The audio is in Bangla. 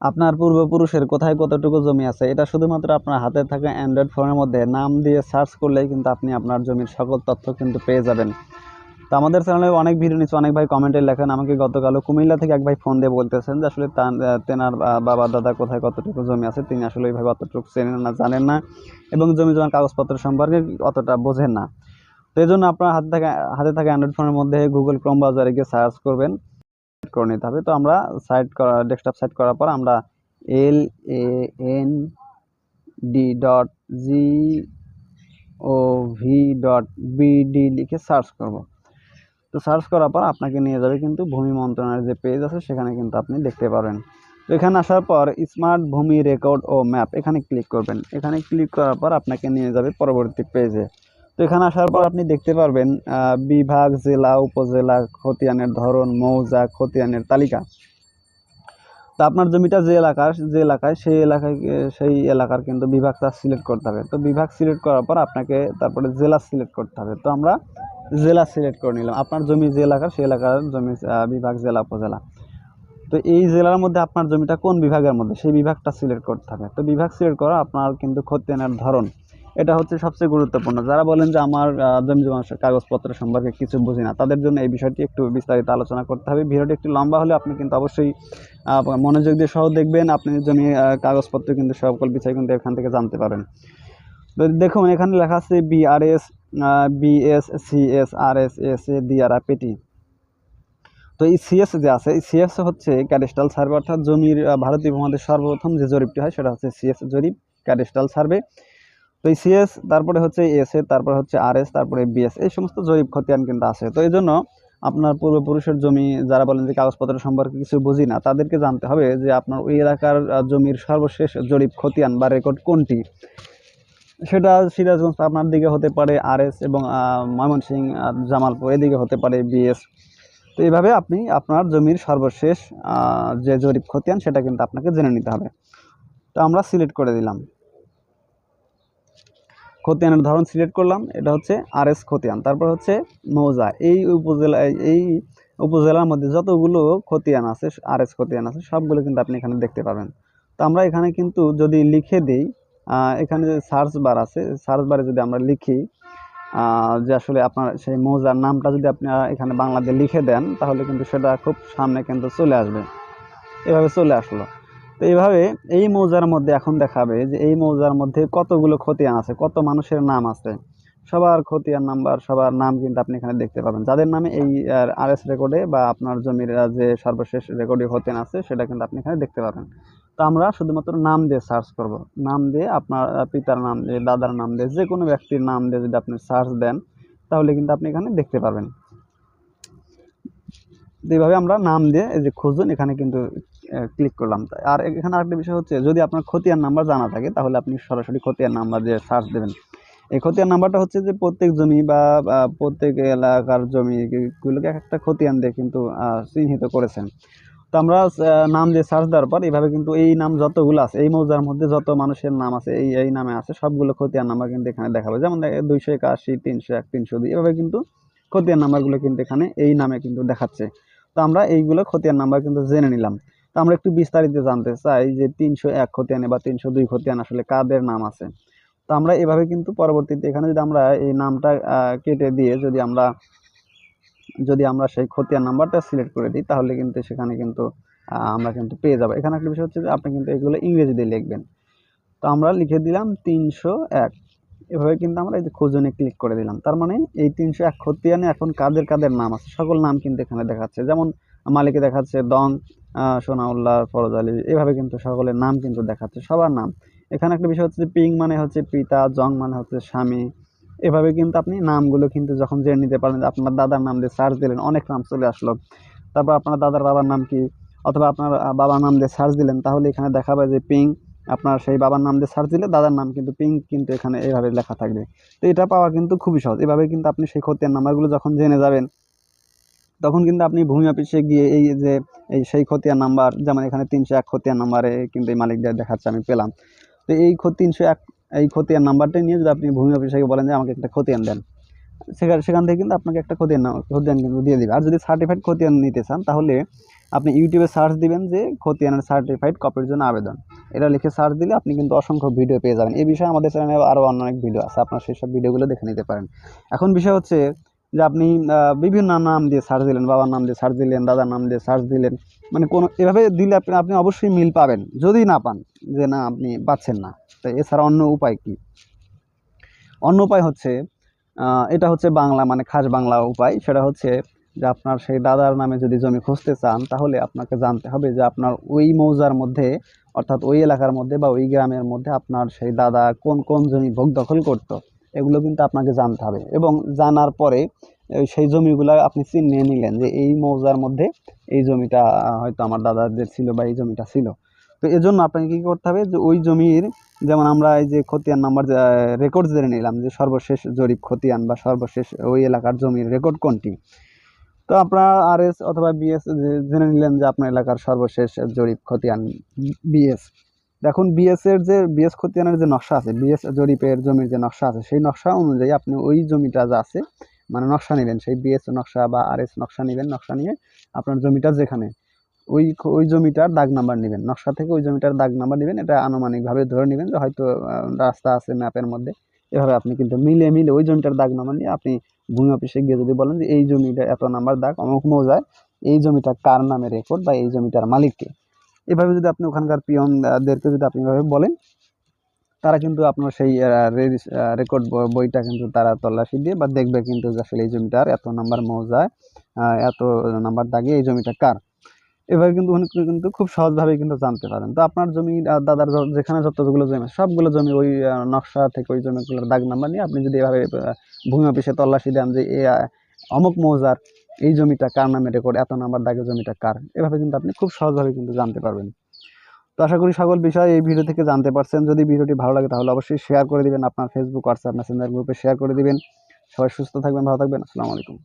আপনার পূর্বপুরুষের কোথায় কতটুকু জমি আছে? এটা শুধুমাত্র আপনার হাতে থাকা অ্যান্ড্রয়েড ফোনের মধ্যে। নাম দিয়ে সার্চ করলেই কিন্তু আপনি আপনার জমির সকল তথ্য কিন্তু পেয়ে যাবেন। তো আমাদের চ্যানেলে অনেক ভিডিও নিচ্ছে অনেক ভাই কমেন্টে লেখেন, আমাকে গতকালও কুমিল্লা থেকে এক ভাই ফোন দিয়ে বলতেছেন যে আসলে তেনার বাবা, দাদা কোথায় কতটুকু জমি আছে? তিনি আসলে এইভাবে অতটুকু চেনেন না, জানেন না এবং জমি জমার কাগজপত্র সম্পর্কে অতটা বোঝেন না। তো এই জন্য আপনার হাতে থাকা হাতে থাকা অ্যান্ড্রয়েড ফোনের মধ্যে গুগল ক্রোম ব্রাউজারে গিয়ে সার্চ করবেন। করে নিতে হবে। তো আমরা সাইট করা ডেস্কটপ সাইট করার পর আমরা L A N D dot G O V dot BD লিখে সার্চ করব। তো সার্চ করার পর আপনাকে নিয়ে যাবে কিন্তু ভূমি মন্ত্রণালয়ের যে পেজ আছে সেখানে কিন্তু আপনি দেখতে পারবেন। তো এখানে আসার পর স্মার্ট ভূমি রেকর্ড ও ম্যাপ এখানে ক্লিক করবেন। এখানে ক্লিক করার পর আপনাকে নিয়ে যাবে পরবর্তী পেজে তো এখানে আসার পর আপনি দেখতে পারবেন বিভাগ, জেলা, উপজেলা, খতিয়ানের ধরন, মৌজা, খতিয়ানের তালিকা। তো আপনার জমিটা যে এলাকার, যে এলাকায়, সেই এলাকায়, সেই এলাকার কিন্তু বিভাগটা সিলেক্ট করতে হবে। তো বিভাগ সিলেক্ট করার পর আপনাকে তারপরে জেলা সিলেক্ট করতে হবে। তো আমরা জেলা সিলেক্ট করে নিলাম। আপনার জমি যে এলাকার, সেই এলাকার জমি বিভাগ, জেলা, উপজেলা। তো এই জেলার মধ্যে আপনার জমিটা কোন বিভাগের মধ্যে, সেই বিভাগটা সিলেক্ট করতে হবে। তো বিভাগ সিলেক্ট করা আপনার কিন্তু খতিয়ানের ধরন। এটা হচ্ছে সবচেয়ে গুরুত্বপূর্ণ। যারা বলেন যে আমার জমি জমা কাগজপত্র সম্পর্কে কিছু বুঝি না, তাদের জন্য এই বিষয়টি একটু বিস্তারিত আলোচনা করতে হবে। ভিডিওটি একটু লম্বা হলে আপনি কিন্তু অবশ্যই মনোযোগ দিয়ে সহ দেখবেন, আপনি জমি কাগজপত্র কিন্তু সকল বিষয় কিন্তু এখান থেকে জানতে পারেন। তো দেখুন, এখানে লেখা আছে BRS BS CS R S এ দিয়ারা পেটি তো এই সিএস যে আছে, এই সিএস হচ্ছে ক্যাডেস্টাল সার্ভে অর্থাৎ জমির ভারতীয় উপমহাদেশে সর্বপ্রথম যে জরিপটি হয়, সেটা হচ্ছে সিএস জরিপ ক্যাডেস্টাল সার্ভে তো এই সিএস তারপরে হচ্ছে এস তারপরে হচ্ছে আর এস তারপরে বিএস এই সমস্ত জরিপ খতিয়ান কিন্তু আছে। তো এই জন্য আপনার পূর্বপুরুষের জমি, যারা বলেন যে কাগজপত্র সম্পর্কে কিছু বুঝি না, তাদেরকে জানতে হবে যে আপনার ওই এলাকার জমির সর্বশেষ জরিপ খতিয়ান বা রেকর্ড কোনটি? সেটা সিরাজগঞ্জ আপনার দিকে হতে পারে আর এস এবং ময়মনসিংহ জামালপুর এদিকে হতে পারে বিএস তো এইভাবে আপনি আপনার জমির সর্বশেষ যে জরিপ খতিয়ান, সেটা কিন্তু আপনাকে জেনে নিতে হবে। তো আমরা সিলেক্ট করে দিলাম। খতিয়ানের ধরন সিলেক্ট করলাম, এটা হচ্ছে আর এস খতিয়ান। তারপর হচ্ছে মৌজা। এই উপজেলা, এই উপজেলার মধ্যে যতগুলো খতিয়ান আছে আর এস খতিয়ান আছে, সবগুলো কিন্তু আপনি এখানে দেখতে পাবেন। তো আমরা এখানে কিন্তু যদি লিখে দিই এখানে যে সার্চ বার আছে, সার্চ বারে যদি আমরা লিখি যে আসলে আপনার সেই মৌজার নামটা যদি আপনি এখানে বাংলাতে লিখে দেন, তাহলে কিন্তু সেটা খুব সামনে কিন্তু চলে আসবে। এভাবে চলে আসলো। তো এইভাবে এই মৌজার মধ্যে এখন দেখাবে যে এই মৌজার মধ্যে কতগুলো খতিয়ান আছে, কত মানুষের নাম আছে। সবার খতিয়ান নাম্বার, সবার নাম কিন্তু আপনি এখানে দেখতে পাবেন। যাদের নামে এই, আর এস রেকর্ডে বা আপনার জমির যে সর্বশেষ রেকর্ডে খতিয়ান আছে, সেটা কিন্তু আপনি এখানে দেখতে পাবেন। তো আমরা শুধুমাত্র নাম দিয়ে সার্চ করব। নাম দিয়ে আপনার পিতার নাম দিয়ে, দাদার নাম দিয়ে, যে কোনো ব্যক্তির নাম দিয়ে যদি আপনি সার্চ দেন, তাহলে কিন্তু আপনি এখানে দেখতে পাবেন এইভাবে আমরা নাম দিয়ে এই যে খুঁজুন, এখানে কিন্তু ক্লিক করলাম। আর এখানে আরেকটা বিষয় হচ্ছে, যদি আপনার খতিয়ান নাম্বার জানা থাকে, তাহলে আপনি সরাসরি খতিয়ান নাম্বার দিয়ে সার্চ দেবেন। এই খতিয়ান নাম্বারটা হচ্ছে যে প্রত্যেক জমি বা প্রত্যেক এলাকার জমিগুলোকে এক একটা খতিয়ান দিয়ে কিন্তু চিহ্নিত করেছেন। তো আমরা নাম দিয়ে সার্চ দেওয়ার পর এইভাবে কিন্তু এই নাম যতগুলো আছে, এই মৌজার মধ্যে যত মানুষের নাম আছে, এই এই নামে আছে, সবগুলো খতিয়ান নাম্বার কিন্তু এখানে দেখাবে। যেমন দুইশো একাশি, তিনশো এক, তিনশো দুই, এভাবে কিন্তু খতিয়ান নাম্বারগুলো কিন্তু এখানে এই নামে কিন্তু দেখাচ্ছে। তো আমরা এইগুলো খতিয়ান নাম্বার কিন্তু জেনে নিলাম। তো আমরা একটু বিস্তারিত জানতে চাই যে তিনশো এক খতিয়ানে বা তিনশো দুই খতিয়ান আসলে কাদের নাম আছে? তো আমরা এভাবে কিন্তু পরবর্তীতে এখানে যদি আমরা এই নামটা কেটে দিয়ে যদি আমরা যদি আমরা সেই খতিয়ান নাম্বারটা সিলেক্ট করে দিই, তাহলে কিন্তু সেখানে কিন্তু আমরা কিন্তু পেয়ে যাব। এখানে একটা বিষয় হচ্ছে যে আপনি কিন্তু এগুলো ইংরেজি দিয়ে লিখবেন। তো আমরা লিখে দিলাম তিনশো এক। এভাবে কিন্তু আমরা এই যে খোঁজনে ক্লিক করে দিলাম। তার মানে এই তিনশো এক খতিয়ানে এখন কাদের কাদের নাম আছে? সকল নাম কিন্তু এখানে দেখাচ্ছে। যেমন মালিকে দেখাচ্ছে দং সোনাউল্লাহ, ফরজ আলী, এভাবে কিন্তু সকলের নাম কিন্তু দেখাচ্ছে, সবার নাম। এখানে একটা বিষয় হচ্ছে পিং মানে হচ্ছে পিতা, জং মানে হচ্ছে স্বামী। এভাবে কিন্তু আপনি নামগুলো কিন্তু যখন জেনে নিতে পারেন আপনার দাদার নাম দিয়ে সার্চ দিলেন, অনেক নাম চলে আসলো। তারপর আপনার দাদার বাবার নাম কি? অথবা আপনার বাবার নাম দিয়ে সার্চ দিলেন, তাহলে এখানে দেখাবে যে পিং, আপনার সেই বাবার নাম দিয়ে সার্চ দিলে দাদার নাম কিন্তু পিং কিন্তু এখানে এইভাবে লেখা থাকবে। তো এটা পাওয়া কিন্তু খুবই সহজ। এভাবে কিন্তু আপনি সেই খতিয়ান নাম্বারগুলো যখন জেনে যাবেন, তখন কিন্তু আপনি ভূমি অফিসে গিয়ে এই যে এই সেই খতিয়ান নাম্বার যেমন এখানে তিনশো এক খতিয়ান নাম্বারে কিন্তু এই মালিকদের দেখাচ্ছে আমি পেলাম। তো এই তিনশো এক, এই খতিয়ান নাম্বারটাই নিয়ে যদি আপনি ভূমি অফিসে বলেন যে আমাকে একটা খতিয়ান দেন, সেখানে, সেখান থেকে কিন্তু আপনাকে একটা খতিয়ান খতিয়ান কিন্তু দিয়ে দিবে। আর যদি সার্টিফাইড খতিয়ান নিতে চান, তাহলে আপনি ইউটিউবে সার্চ দিবেন যে খতিয়ানের সার্টিফাইড কপির জন্য আবেদন। এটা লিখে সার্চ দিলে আপনি কিন্তু অসংখ্য ভিডিও পেয়ে যাবেন। এই বিষয়ে আমাদের চ্যানেলে আরও অনেক ভিডিও আছে, আপনার সেই সব ভিডিওগুলো দেখে নিতে পারেন। এখন বিষয় হচ্ছে যে আপনি বিভিন্ন নাম দিয়ে সার্চ দিলেন, বাবার নাম দিয়ে সার্চ দিলেন, দাদার নাম দিয়ে সার্চ দিলেন মানে কোনো, এভাবে দিলে আপনি আপনি অবশ্যই মিল পাবেন, যদি না পান, যে না, আপনি পাচ্ছেন না। তো এছাড়া অন্য উপায় কি? অন্য উপায় হচ্ছে এটা হচ্ছে বাংলা মানে খাস বাংলা উপায়, সেটা হচ্ছে যে আপনার সেই দাদার নামে যদি জমি খুঁজতে চান, তাহলে আপনাকে জানতে হবে যে আপনার ওই মৌজার মধ্যে, অর্থাৎ ওই এলাকার মধ্যে বা ওই গ্রামের মধ্যে আপনার সেই দাদা কোন কোন জমি ভোগ দখল করতো। এগুলো কিন্তু আপনাকে জানতে হবে। এবং জানার পরে সেই জমিগুলো আপনি চিনিয়ে নিলেন যে এই মৌজার মধ্যে এই জমিটা হয়তো আমার দাদাদের ছিল বা এই জমিটা ছিল। তো এজন্য আপনাকে কী করতে হবে যে ওই জমির, যেমন আমরা এই যে খতিয়ান নাম্বার রেকর্ড জেনে নিলাম যে সর্বশেষ জরিপ খতিয়ান বা সর্বশেষ ওই এলাকার জমির রেকর্ড কোনটি? তো আপনার আর এস অথবা বিএস জেনে নিলেন যে আপনার এলাকার সর্বশেষ জরিপ খতিয়ান বিএস দেখুন বিএস এর যে বিএস খতিয়ানের যে নকশা আছে বিএস জরিপের জমির যে নকশা আছে, সেই নকশা অনুযায়ী আপনি ওই জমিটা যা আছে মানে নকশা নেবেন, সেই বিএস নকশা বা আর এস নকশা নেবেন, নকশা নিয়ে আপনার জমিটা যেখানে, ওই ওই জমিটার দাগ নাম্বার নেবেন। নকশা থেকে ওই জমিটার দাগ নাম্বার নেবেন, এটা আনুমানিকভাবে ধরে নেবেন যে হয়তো রাস্তা আছে ম্যাপের মধ্যে। এভাবে আপনি কিন্তু মিলে মিলে ওই জমিটার দাগ নাম্বার নিয়ে আপনি ভূমি অফিসে গিয়ে যদি বলেন যে, এই জমিটা এত নাম্বার দাগ অমুক মৌজায়, এই জমিটা কার নামে রেকর্ড বা এই জমিটার মালিককে? এভাবে যদি আপনি ওখানকার পিয়নদেরকে যদি আপনি এভাবে বলেন, তারা কিন্তু আপনার সেই রেকর্ড বইটা কিন্তু তারা তল্লাশি দিয়ে বা দেখবে কিন্তু আসলে এই জমিটার এত নাম্বার মৌজায় এত নাম্বার দাগে এই জমিটা কার? এভাবে কিন্তু উনি কিন্তু খুব সহজভাবে কিন্তু জানতে পারেন। তো আপনার জমি দাদার যেখানে যতগুলো জমি সবগুলো জমি ওই নকশা থেকে ওই জমিগুলোর দাগ নাম্বার নিয়ে আপনি যদি এভাবে ভূমি অফিসে তল্লাশি দেন যে এ অমুক মৌজার এই জমিটা কার নামে রেকর্ড এত নাম্বার দাগে জমিটা কার? এভাবে কিন্তু আপনি খুব সহজভাবে কিন্তু জানতে পারবেন। তো আশা করি সকল বিষয় এই ভিডিও থেকে জানতে পারছেন। যদি ভিডিওটি ভালো লাগে তাহলে অবশ্যই শেয়ার করে দিবেন আপনার ফেসবুক হোয়াটসঅ্যাপ মেসেঞ্জার গ্রুপে শেয়ার করে দিবেন। সবাই সুস্থ থাকবেন, ভালো থাকবেন। আসসালামু আলাইকুম।